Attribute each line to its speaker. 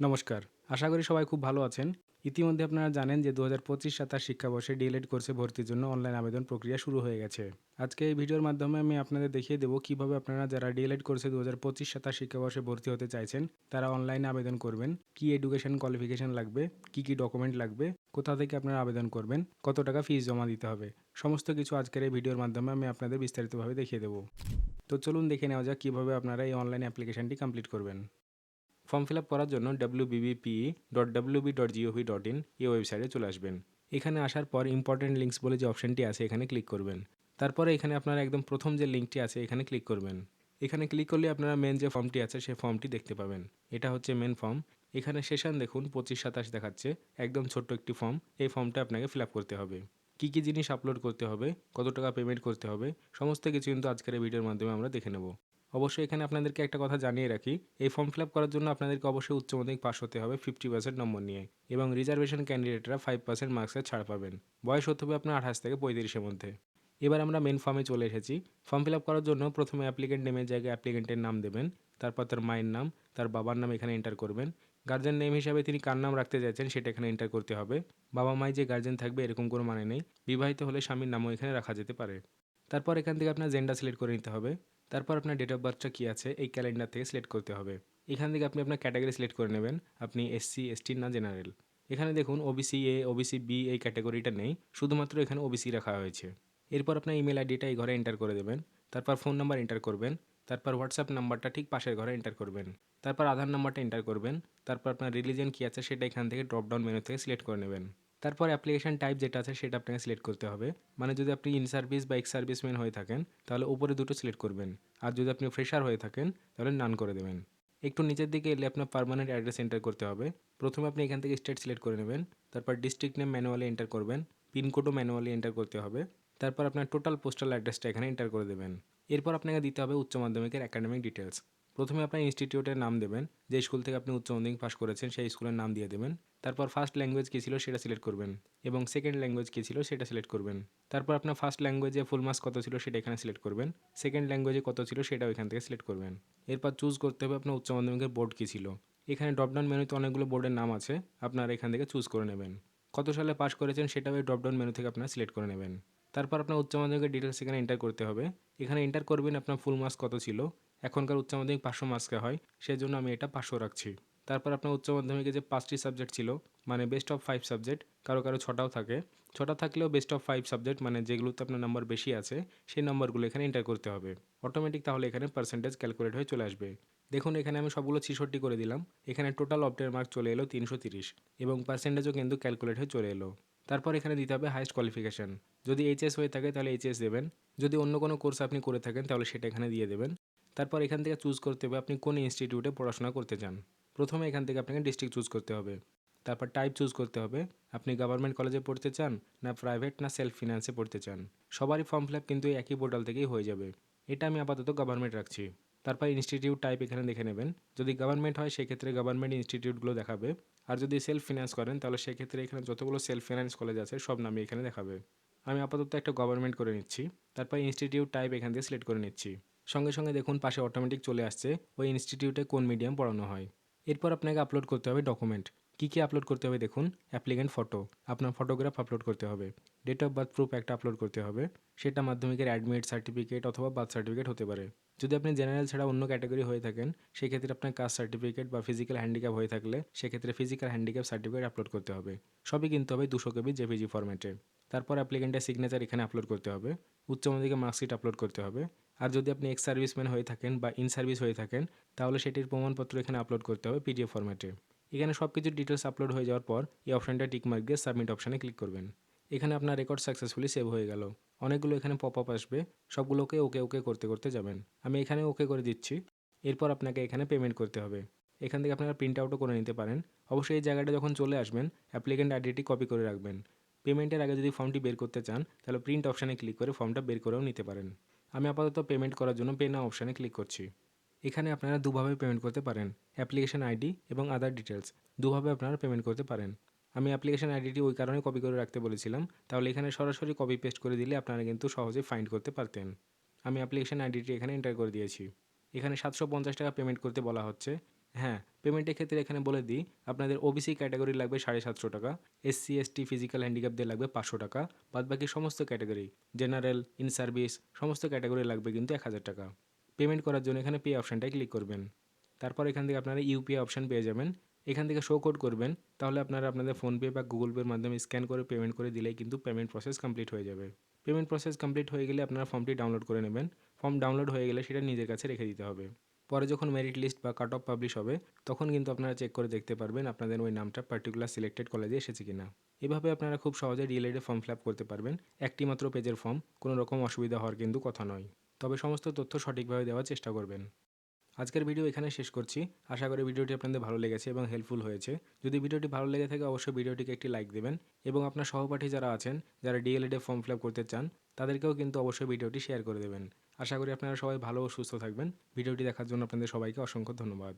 Speaker 1: নমস্কার। আশা করি সবাই খুব ভালো আছেন। ইতিমধ্যে আপনারা জানেন যে দু হাজার পঁচিশ সাতাশ শিক্ষাবর্ষে ডিএলএড কোর্সে ভর্তির জন্য অনলাইন আবেদন প্রক্রিয়া শুরু হয়ে গেছে। আজকে এই ভিডিওর মাধ্যমে আমি আপনাদের দেখিয়ে দেবো কীভাবে আপনারা যারা ডিএলএড কোর্সে দু হাজার পঁচিশ সাতাশ শিক্ষাবর্ষে ভর্তি হতে চাইছেন, তারা অনলাইনে আবেদন করবেন। কি এডুকেশন কোয়ালিফিকেশন লাগবে, কি কি ডকুমেন্ট লাগবে, কোথা থেকে আপনারা আবেদন করবেন, কত টাকা ফিস জমা দিতে হবে, সমস্ত কিছু আজকের এই ভিডিওর মাধ্যমে আমি আপনাদের বিস্তারিতভাবে দেখিয়ে দেবো। তো চলুন দেখে নেওয়া যাক কীভাবে আপনারা এই অনলাইন অ্যাপ্লিকেশনটি কমপ্লিট করবেন। ফর্ম ফিল আপ করার জন্য W BBP dot WB dot GOV dot in এই ওয়েবসাইটে চলে আসবেন। এখানে আসার পর ইম্পর্টেন্ট লিঙ্কস বলে যে অপশানটি আছে, এখানে ক্লিক করবেন। তারপরে এখানে আপনারা একদম প্রথম যে লিঙ্কটি আছে, এখানে ক্লিক করবেন। এখানে ক্লিক করলে আপনারা মেন যে ফর্মটি আছে সেই ফর্মটি দেখতে পাবেন। এটা হচ্ছে মেন ফর্ম এখানে সেশন দেখুন, পঁচিশ সাতাশ দেখাচ্ছে। একদম ছোট্ট একটি ফর্ম এই ফর্মটা আপনাকে ফিল আপ করতে হবে। কী কী জিনিস আপলোড করতে হবে, কত টাকা পেমেন্ট করতে হবে, সমস্ত কিছু কিন্তু আজকের ভিডিওর মাধ্যমে আমরা দেখে নেব। অবশ্যই এখানে আপনাদেরকে একটা কথা জানিয়ে রাখি, এই ফর্ম ফিল আপ করার জন্য আপনাদেরকে অবশ্যই উচ্চ মাধ্যমিক পাস হতে হবে ফিফটি পার্সেন্ট নম্বর নিয়ে এবং রিজার্ভেশন ক্যান্ডিডেটরা ফাইভ পার্সেন্ট মার্কসের ছাড় পাবেন। বয়স হতে হবে আপনার আঠাশ থেকে পঁয়ত্রিশের মধ্যে। এবার আমরা মেন ফর্মে চলে এসেছি। ফর্ম ফিল আপ করার জন্য প্রথমে অ্যাপ্লিকেন্ট নেমের জায়গায় অ্যাপ্লিকেন্টের নাম দেবেন, তারপর তার মায়ের নাম, তার বাবার নাম এখানে এন্টার করবেন। গার্জেন নেম হিসাবে তিনি কার নাম রাখতে চাইছেন সেটা এখানে এন্টার করতে হবে। বাবা মায় যে গার্জেন থাকবে এরকম কোনো মানে নেই, বিবাহিত হলে স্বামীর নামও এখানে রাখা যেতে পারে। তারপর এখান থেকে আপনার জেন্ডার সিলেক্ট করে নিতে হবে। তারপর আপনার ডেট অফ বার্থটা কী আছে, এই ক্যালেন্ডার থেকে সিলেক্ট করতে হবে। এখান থেকে আপনি আপনার ক্যাটাগরি সিলেক্ট করে নেবেন, আপনি এসসি এসটি না জেনারেল এখানে দেখুন ওবিসি এ ওবিসি বি এই ক্যাটাগরিটা নেই, শুধুমাত্র এখানে ওবিসি রাখা হয়েছে। এরপর আপনার ইমেল আইডিটা এই ঘরে এন্টার করে দেবেন, তারপর ফোন নাম্বার এন্টার করবেন, তারপর হোয়াটসঅ্যাপ নাম্বারটা ঠিক পাশের ঘরে এন্টার করবেন, তারপর আধার নাম্বারটা এন্টার করবেন, তারপর আপনার রিলিজন কী আছে সেটা এখান থেকে ড্রপডাউন মেনু থেকে সিলেক্ট করে নেবেন। তারপর অ্যাপ্লিকেশন টাইপ যেটা আছে সেটা আপনাকে সিলেক্ট করতে হবে। মানে যদি আপনি ইন সার্ভিস বা এক্স সার্ভিসম্যান হয়ে থাকেন, তাহলে উপরে দুটো সিলেক্ট করবেন। আর যদি আপনি ফ্রেশার হয়ে থাকেন, তাহলে নান করে দেবেন। একটু নিচের দিকে এলে আপনার পারমানেন্ট অ্যাড্রেস এন্টার করতে হবে। প্রথমে আপনি এখান থেকে স্টেট সিলেক্ট করে নেবেন। তারপর ডিস্ট্রিক্ট নেম ম্যানুয়ালি এন্টার করবেন। পিনকোডও ম্যানুয়ালি এন্টার করতে হবে। তারপর আপনার টোটাল পোস্টাল অ্যাড্রেসটা এখানে এন্টার করে দেবেন। এরপর আপনাকে দিতে হবে উচ্চ মাধ্যমিকের একাডেমিক ডিটেলস প্রথমে আপনার ইনস্টিটিউটের নাম দেবেন, যে স্কুল থেকে আপনি উচ্চ মাধ্যমিক পাস করেছেন সেই স্কুলের নাম দিয়ে দেবেন। তারপর ফার্স্ট ল্যাঙ্গুয়েজ কী ছিল সেটা সিলেক্ট করবেন এবং সেকেন্ড ল্যাঙ্গুয়েজ কী ছিল সেটা সিলেক্ট করবেন। তারপর আপনার ফার্স্ট ল্যাঙ্গুয়েজে ফুল মার্কস কত ছিল সেটা এখানে সিলেক্ট করবেন। সেকেন্ড ল্যাঙ্গুয়েজে কত ছিল সেটাও এখান থেকে সিলেক্ট করবেন। এরপর চুজ করতে হবে আপনার উচ্চ মাধ্যমিকের বোর্ড কী ছিল। এখানে ড্রপডাউন মেনুতে অনেকগুলো বোর্ডের নাম আছে, আপনারা এখান থেকে চুজ করে নেবেন। কত সালে পাস করেছেন সেটাও এই ড্রপডাউন মেনু থেকে আপনারা সিলেক্ট করে নেবেন। তারপর আপনার উচ্চ মাধ্যমিকের ডিটেলস এখানে এন্টার করতে হবে। এখানে এন্টার করবেন আপনার ফুল মার্কস কত ছিল এখনকার উচ্চ মাধ্যমিক পাঁচশো মার্কসকে হয় সেই জন্য আমি এটা পাঁচশো রাখছি। তারপর আপনার উচ্চ মাধ্যমিকে যে পাঁচটি সাবজেক্ট ছিল মানে বেস্ট অফ ফাইভ সাবজেক্ট কারও কারও ছটাও থাকে। ছটা থাকলেও বেস্ট অফ ফাইভ সাবজেক্ট মানে যেগুলোতে আপনার নাম্বার বেশি আছে, সেই নাম্বারগুলো এখানে এন্টার করতে হবে। অটোমেটিক তাহলে এখানে পার্সেন্টেজ ক্যালকুলেট হয়ে চলে আসবে। দেখুন, এখানে আমি সবগুলো ছিষট্টি করে দিলাম। এখানে টোটাল অপটের মার্ক চলে এলো তিনশো তিরিশ এবং পার্সেন্টেজও কিন্তু ক্যালকুলেট হয়ে চলে এলো। তারপর এখানে দিতে হবে হাইস্ট কোয়ালিফিকেশান যদি এইচএস হয়ে থাকে তাহলে এইচএস দেবেন। যদি অন্য কোনো কোর্স আপনি করে থাকেন, তাহলে সেটা এখানে দিয়ে দেবেন। তারপর এখান থেকে চুজ করতে হবে আপনি কোন ইনস্টিটিউটে পড়াশোনা করতে চান। প্রথমে এখান থেকে আপনাকে ডিস্ট্রিক্ট চুজ করতে হবে। তারপর টাইপ চুজ করতে হবে, আপনি গভর্নমেন্ট কলেজে পড়তে চান না প্রাইভেট না সেলফ ফিনান্সে পড়তে চান। সবারই ফর্ম ফিল আপ কিন্তু একই পোর্টাল থেকেই হয়ে যাবে। এটা আমি আপাতত গভর্নমেন্ট রাখছি। তারপর ইনস্টিটিউট টাইপ এখানে দেখে নেবেন। যদি গভর্নমেন্ট হয়, সেক্ষেত্রে গভর্নমেন্ট ইনস্টিটিউটগুলো দেখাবে। আর যদি সেলফ ফিনান্স করেন, তাহলে সেক্ষেত্রে এখানে যতগুলো সেলফ ফিনান্স কলেজ আছে, সব নামই এখানে দেখাবে। আমি আপাতত একটা গভর্নমেন্ট করে নিচ্ছি। তারপর ইনস্টিটিউট টাইপ এখান থেকে সিলেক্ট করে নিচ্ছি। সঙ্গে সঙ্গে দেখুন পাশে অটোমেটিক চলে আসছে, ওই ইনস্টিটিউটে কোন মিডিয়াম পড়ানো হয়। এরপর আপনাকে আপলোড করতে হবে ডকুমেন্ট কী কী আপলোড করতে হবে দেখুন? অ্যাপ্লিকেন্ট ফটো আপনার ফটোগ্রাফ আপলোড করতে হবে। ডেট অফ বার্থ প্রুফ একটা আপলোড করতে হবে। সেটা মাধ্যমিকের অ্যাডমিট সার্টিফিকেট অথবা বার্থ সার্টিফিকেট হতে পারে। যদি আপনি জেনারেল ছাড়া অন্য ক্যাটাগরি হয়ে থাকেন, সেক্ষেত্রে আপনার কাস্ট সার্টিফিকেট বা ফিজিক্যাল হ্যান্ডিক্যাপ হয়ে থাকলে সেক্ষেত্রে ফিজিক্যাল হ্যান্ডিক্যাপ সার্টিফিকেট আপলোড করতে হবে। সবই কিনতে হবে দুশো কেবি জেপিজি ফরম্যাটে তারপর অ্যাপ্লিকেন্টের সিগনেচার এখানে আপলোড করতে হবে। উচ্চ মাধ্যমিকের মার্কশিট আপলোড করতে হবে। আর যদি আপনি এক্স সার্ভিসম্যান হয়ে থাকেন বা ইন সার্ভিস হয়ে থাকেন, তাহলে সেটির প্রমাণপত্র এখানে আপলোড করতে হবে পিডিএফ ফরম্যাটে এখানে সব কিছু ডিটেলস আপলোড হয়ে যাওয়ার পর এই অপশানটা টিকমার্ক দিয়ে সাবমিট অপশানে ক্লিক করবেন। এখানে আপনার রেকর্ড সাকসেসফুলি সেভ হয়ে গেল। অনেকগুলো এখানে পপ আপ আসবে, সবগুলোকে ওকে ওকে করতে করতে যাবেন। আমি এখানে ওকে করে দিচ্ছি, এরপর আপনাকে এখানে পেমেন্ট করতে হবে। এখান থেকে আপনারা প্রিন্ট আউটও করে নিতে পারেন। অবশ্যই এই জায়গাটা যখন চলে আসবেন অ্যাপ্লিকেন্ট আইডিটি কপি করে রাখবেন। পেমেন্টের আগে যদি ফর্মটি বের করতে চান, তাহলে প্রিন্ট অপশানে ক্লিক করে ফর্মটা বের করেও নিতে পারেন। আমি আপাতত পেমেন্ট করার জন্য পে না অপশানে ক্লিক করছি। এখানে আপনারা দুভাবে পেমেন্ট করতে পারেন অ্যাপ্লিকেশন আইডি এবং আদার ডিটেলস দুভাবে আপনারা পেমেন্ট করতে পারেন। আমি অ্যাপ্লিকেশন আইডিটি ওই কারণে কপি করে রাখতে বলেছিলাম, তাহলে এখানে সরাসরি কপি পেস্ট করে দিলে আপনারা কিন্তু সহজে ফাইন্ড করতে পারতেন। আমি অ্যাপ্লিকেশন আইডিটি এখানে এন্টার করে দিয়েছি। এখানে সাতশো পঞ্চাশ টাকা পেমেন্ট করতে বলা হচ্ছে। হ্যাঁ পেমেন্টের ক্ষেত্রে এখানে বলে দিই, আপনাদের ওবিসি ক্যাটাগরি লাগবে সাড়ে সাতশো টাকা এসসি এসটি ফিজিক্যাল হ্যান্ডিক্যাপদের লাগবে পাঁচশো টাকা, বাদ বাকি সমস্ত ক্যাটাগরি জেনারেল ইন সার্ভিস সমস্ত ক্যাটাগরি লাগবে কিন্তু এক হাজার টাকা। পেমেন্ট করার জন্য এখানে পে অপশানটায় ক্লিক করবেন। তারপর এখান থেকে আপনারা ইউপিআই অপশান পেয়ে যাবেন। এখান থেকে শো কোড করবেন, তাহলে আপনারা আপনাদের ফোনপে বা গুগল পের মাধ্যমে স্ক্যান করে পেমেন্ট করে দিলেই কিন্তু পেমেন্ট প্রসেস কমপ্লিট হয়ে যাবে। পেমেন্ট প্রসেস কমপ্লিট হয়ে গেলে আপনারা ফর্মটি ডাউনলোড করে নেবেন। ফর্ম ডাউনলোড হয়ে গেলে সেটা নিজের কাছে রেখে দিতে হবে। পরে যখন মেরিট লিস্ট বা কাট অফ পাবলিশ হবে, তখন কিন্তু আপনারা চেক করে দেখতে পারবেন আপনাদের ওই নামটা পার্টিকুলার সিলেক্টেড কলেজে এসেছে কিনা। এভাবে আপনারা খুব সহজে ডিএলএডে ফর্ম ফিল করতে পারবেন। একটি মাত্র পেজের ফর্ম কোনো রকম অসুবিধা হওয়ার কিন্তু কথা নয়। তবে সমস্ত তথ্য সঠিকভাবে দেওয়ার চেষ্টা করবেন। আজকের ভিডিও এখানে শেষ করছি। আশা করি ভিডিওটি আপনাদের ভালো লেগেছে এবং হেল্পফুল হয়েছে। যদি ভিডিওটি ভালো লেগে থাকে, অবশ্যই ভিডিওটিকে একটি লাইক দেবেন এবং আপনার সহপাঠী যারা আছেন, যারা ডিএলএডে ফর্ম ফিল করতে চান, তাদেরকেও কিন্তু অবশ্যই ভিডিওটি শেয়ার করে দেবেন। আশা করি আপনারা সবাই ভালো ও সুস্থ থাকবেন। ভিডিওটি দেখার জন্য আপনাদের সবাইকে অসংখ্য ধন্যবাদ।